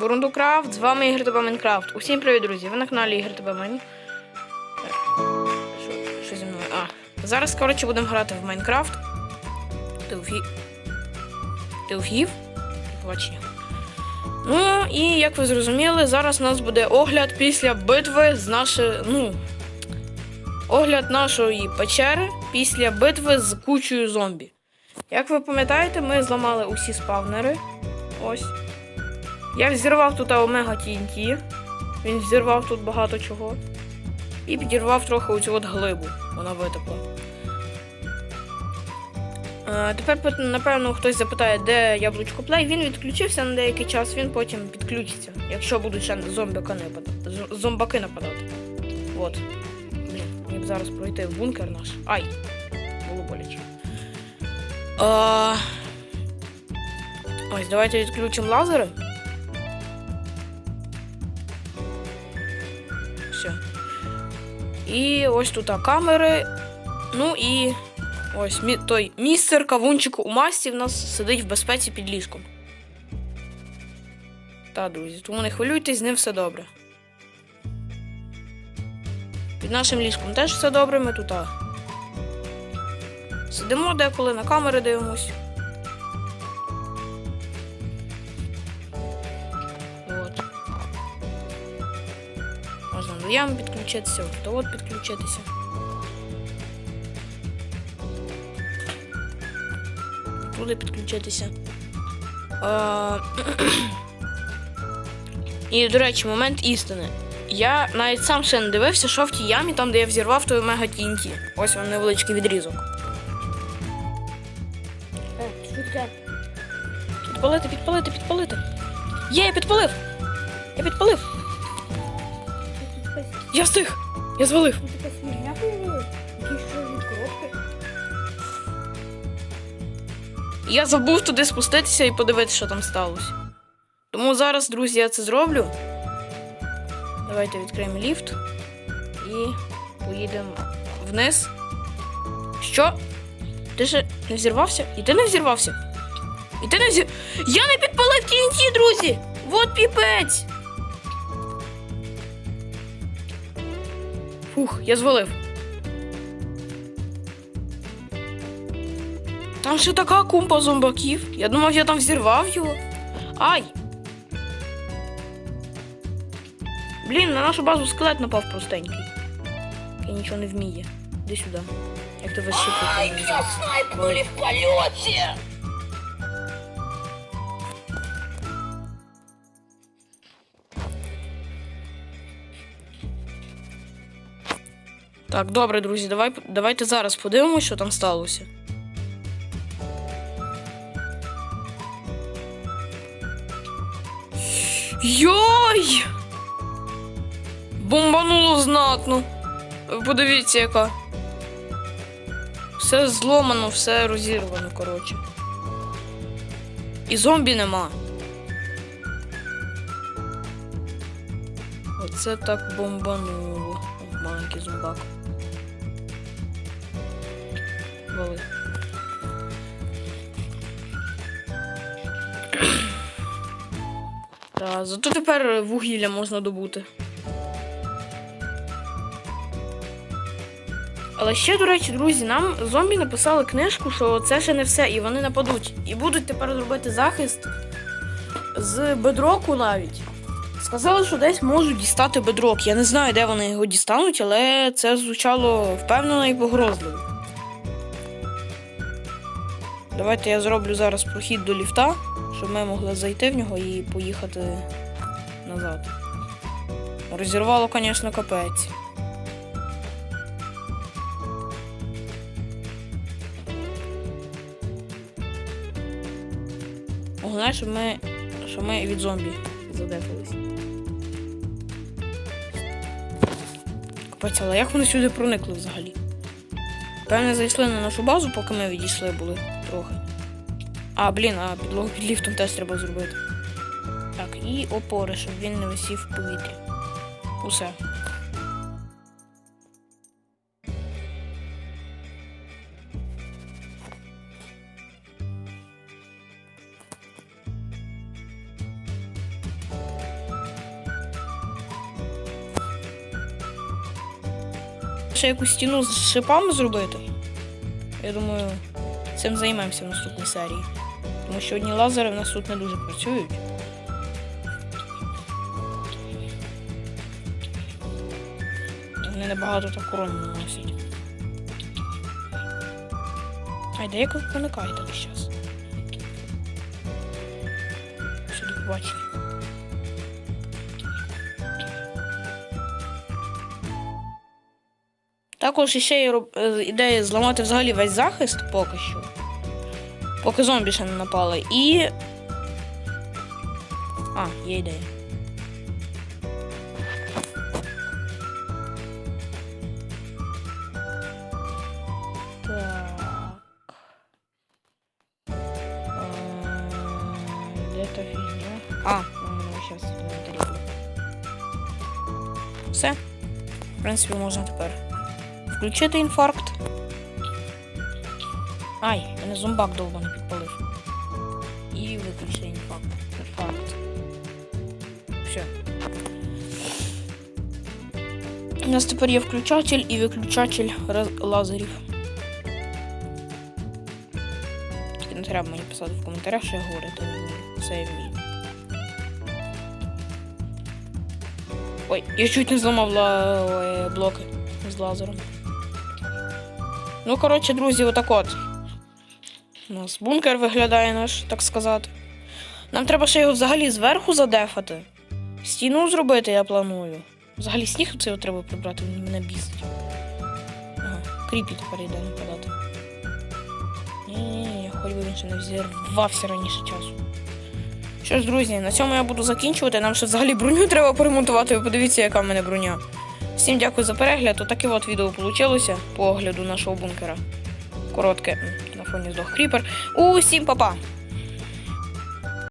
Бурундукрафт, з вами Ігор тебе Майнкрафт. Усім привіт, друзі! Ви на каналі Ігор тебе Майн. Що, зі мною? А, зараз, коротше, будемо грати в Майнкрафт. Ти уфі... Ну, і як ви зрозуміли, зараз у нас буде огляд після битви з нашої. Ну. Огляд нашої печери після битви з кучою зомбі. Як ви пам'ятаєте, ми зламали усі спавнери. Ось. Я взірвав тут Омега TNT. Він взірвав тут багато чого. І підірвав трохи оцю от глибу. Вона витекла. Е, тепер, напевно, хтось запитає, де яблучко плей. Він відключився на деякий час, він потім підключиться, якщо будуть ще зомбаки нападати. Зомбаки нападати. От. Блін, мені б зараз пройти в бункер наш. Ай! Було боляче. А... Ось, давайте відключимо лазери. І ось тут камери. Ну і ось той містер кавунчик у масті в нас сидить в безпеці під ліжком. Та, друзі, тому не хвилюйтесь, з ним все добре. Під нашим ліжком теж все добре, ми тут. А... Сидимо деколи, на камери дивимось. Можна до ями підключитися, от підключитися. Туди підключитися. А... І, до речі, момент істини. Я навіть сам ще не дивився, що в тій ямі, там, де я взірвав той мега тінті. Ось він невеличкий відрізок. Підпалити, підпалити, підпалити. Є, я підпалив! Я підпалив! Я встиг! Я звалив! Тут така смірня появилась. Якісь чорні коробки. Я забув туди спуститися і подивитися, що там сталося. Тому зараз, друзі, я це зроблю. Давайте відкриємо ліфт і поїдемо вниз. Що? Ти ще не взірвався? І ти не взірвався? І ти не взір... Я не підпалив TNT, друзі! Вот піпець! Фух, я звалив. Там ще така кумпа зомбаків. Я думав, я там взірвав його. Ай! Блін, на нашу базу скелет напав простенький. Я нічого не вміє. Іди сюди. Як ти вас не взяв? снайпнули в полете! Так, добре, друзі, давай, давайте зараз подивимося, що там сталося. Йой! Бомбануло знатно. Подивіться, яка. Все зломано, все розірвано, коротше. І зомбі нема. Оце так бомбануло. Маленький зомбак. Вали. Та, зато тепер вугілля можна добути. Але ще, до речі, друзі, нам зомбі написали книжку, що це ще не все, і вони нападуть. І будуть тепер робити захист з бедроку навіть. Сказали, що десь можуть дістати бедрок. Я не знаю, де вони його дістануть, але це звучало впевнено і погрозливо. Давайте я зроблю зараз прохід до ліфта, щоб ми могли зайти в нього і поїхати назад. Розірвало, звісно, капець. Головне, щоб ми, щоб ми від зомбі задефались. Капець, але як вони сюди проникли взагалі? Певне, зайшли на нашу базу, поки ми відійшли були трохи. А, блін, а підлогу під ліфтом теж треба зробити. Так, і опори, щоб він не висів в повітрі. Усе. Ще якусь стіну з шипами зробити. Я думаю цим займемося в наступній серії. Тому що одні лазери в нас тут не дуже працюють. Вони набагато так урон наносять. Ай, де як ви проникаєте весь час? Сюди побачили. Також ще є е, ідея зламати взагалі весь захист поки що. Поки зомбі ще не напали. І. А, є ідея. Так. Ем, Де та фігня? А, ну, зараз. Все. В принципі, можна тепер включити інфаркт. Ай, мене зомбак довго не підпалив. І виключити інфаркт. Інфаркт. Все. У нас тепер є включатель і виключатель лазерів. Тільки не треба мені писати в коментарях, що я говорити не. Все я. Ой, я чуть не зламав ла... ой, блоки з лазером. Ну, коротше, друзі, отак от. У нас бункер виглядає наш, так сказати. Нам треба ще його взагалі зверху задефати. Стіну зробити, я планую. Взагалі сніг от треба прибрати, він мене бісить. Ага, кріпі тепер йде нападати. Ні-ні-ні, хоч би він ще не взірвався раніше часу. Що ж, друзі, на цьому я буду закінчувати. Нам ще взагалі броню треба поремонтувати. Ви подивіться, яка в мене броня. Всім дякую за перегляд. Отаке от відео вийшло по огляду нашого бункера. Коротке на фоні здох кріпер. Усім па-па!